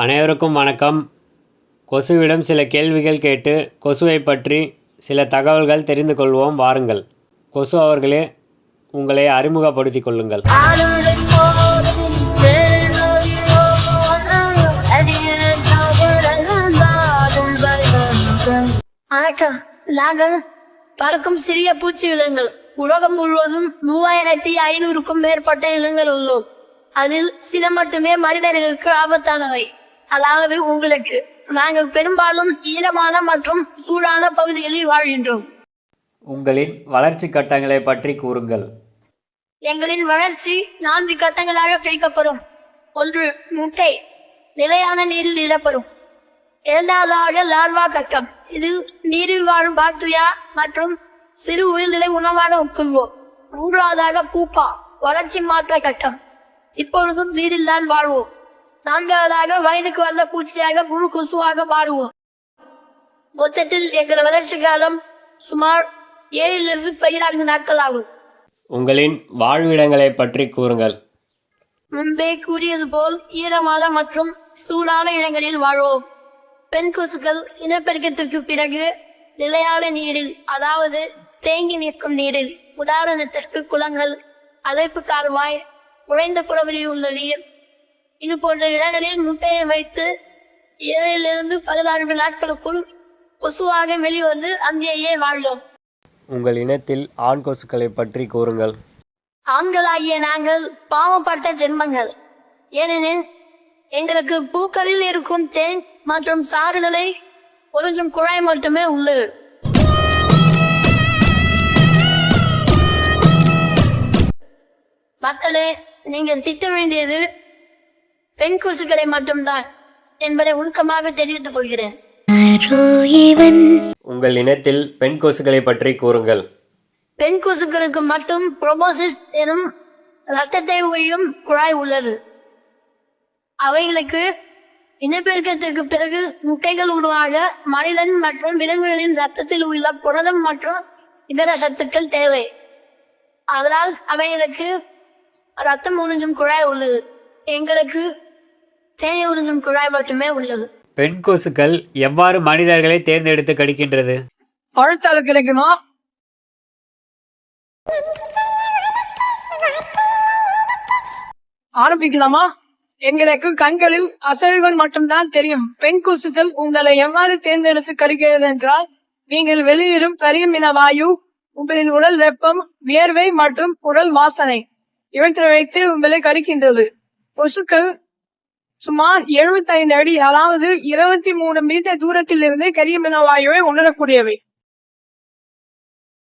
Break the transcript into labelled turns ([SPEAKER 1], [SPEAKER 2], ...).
[SPEAKER 1] அனைவருக்கும் வணக்கம். கொசுவிடம் சில கேள்விகள் கேட்டு கொசுவை பற்றி சில தகவல்கள் தெரிந்து கொள்வோம். வாருங்கள். கொசு அவர்களே உங்களை அறிமுகப்படுத்திக் கொள்ளுங்கள்.
[SPEAKER 2] வணக்கம். நாங்கள் பறக்கும் சிறிய பூச்சி விலங்குகள் உலகம் முழுவதும் மூவாயிரத்தி ஐநூறுக்கும் மேற்பட்ட இனங்கள் உள்ளோம். அதில் சில மட்டுமே மனிதர்களுக்கு ஆபத்தானவை. அதாவது உங்களுக்கு. நாங்கள் பெரும்பாலும் ஈரமான மற்றும் சூடான பகுதிகளில் வாழ்கின்றோம்.
[SPEAKER 1] உங்களின் வளர்ச்சி கட்டங்களை பற்றி கூறுங்கள்.
[SPEAKER 2] எங்களின் வளர்ச்சி நான்கு கட்டங்களாக பிரிக்கப்படும். ஒன்று முட்டை. நிலையான நீரில் இடப்படும். இரண்டாவதாக லார்வா கட்டம் இது நீரில் வாழும் பாக்டீரியா மற்றும் சிறு உயிர்நிலை உணவாக உட்கொள்வோம். மூன்றாவதாக பூப்பா. வளர்ச்சி மாற்ற கட்டம். இப்பொழுதும் நீரில் தான் வாழ்வோம். நான்காவதாக வயதுக்கு வந்த பூச்சியாக முழு கொசுவாக மாறுவோம். மொத்தத்தில் எங்கள் வளர்ச்சி காலம் சுமார் ஏழிலிருந்து பதினான்கு நாட்கள் ஆகும்.
[SPEAKER 1] உங்களின் வாழ்விடங்களை பற்றி கூறுங்கள்.
[SPEAKER 2] முன்பே கூறியது போல் ஈரமான மற்றும் சூடான இடங்களில் வாழ்வோம். பெண் கொசுக்கள் இனப்பெருக்கத்திற்கு பிறகு நிலையான நீரில் அதாவது தேங்கி நிற்கும் நீரில் உதாரணத்திற்கு குளங்கள் அழைப்பு கால்வாய் உழைந்த புறவெளியில் உள்ள நீர் இது போன்ற இடங்களில் முட்டையை வைத்து ஏழிலிருந்து பதினான்கு நாட்களுக்குள் கொசுவாக வெளிவந்து அங்கேயே வாழ்ந்தோம்.
[SPEAKER 1] உங்கள் இனத்தில் ஆண் கொசுக்களை பற்றி கூறுங்கள்.
[SPEAKER 2] ஆண்களாகிய நாங்கள் பாவப்பட்ட ஜென்மங்கள். ஏனெனில் எங்களுக்கு பூக்களில் இருக்கும் தேன் மற்றும் சாறுகளை கொஞ்சம் குழாய் மட்டுமே உள்ளது. மக்களே நீங்க திட்ட வேண்டியது பெண் கொசுக்களை மட்டும்தான் என்பதை உருக்கமாக தெரிவித்துக் கொள்கிறேன்.
[SPEAKER 1] உங்கள் இனத்தில் பெண் கொசுக்களை பற்றி கூறுங்கள்.
[SPEAKER 2] பெண் கொசுக்களுக்கு மட்டும் புரோபோசிஸ் எனும் ரத்தத்தை உழியும் குழாய் உள்ளது. அவைகளுக்கு இனப்பெருக்கத்திற்கு பிறகு முட்டைகள் உருவாக மனிதன் மற்றும் விலங்குகளின் ரத்தத்தில் உள்ள புரதம் மற்றும் இதர சத்துக்கள் தேவை. அதனால் அவைகளுக்கு ரத்தம் உறிஞ்சும் குழாய் உள்ளது. எங்களுக்கு தேனி உறிஞ்சும் குழாய் மட்டுமே உள்ளது.
[SPEAKER 1] பெண் கொசுக்கள் எவ்வாறு மனிதர்களை தேர்ந்தெடுத்து கடிக்கின்றது?
[SPEAKER 3] பழச்சாறு கிடைக்கணும் ஆரம்பிக்கலாமா? எங்களுக்கு கண்களில் அசைவுகள் மட்டும்தான் தெரியும். பெண் கொசுக்கள் உங்களை எவ்வாறு தேர்ந்தெடுத்து கருகிறது என்றால் நீங்கள் வெளியிடும் கரியமின வாயு உங்களின் உடல் வெப்பம் வியர்வை மற்றும் உடல் வாசனை இவற்றை வைத்து உங்களை கரிக்கின்றது கொசுக்கள் சுமார் 75 அடி அதாவது இருபத்தி மூணு மீட்டர் தூரத்தில் இருந்து கரியமின வாயுவை உணரக்கூடியவை.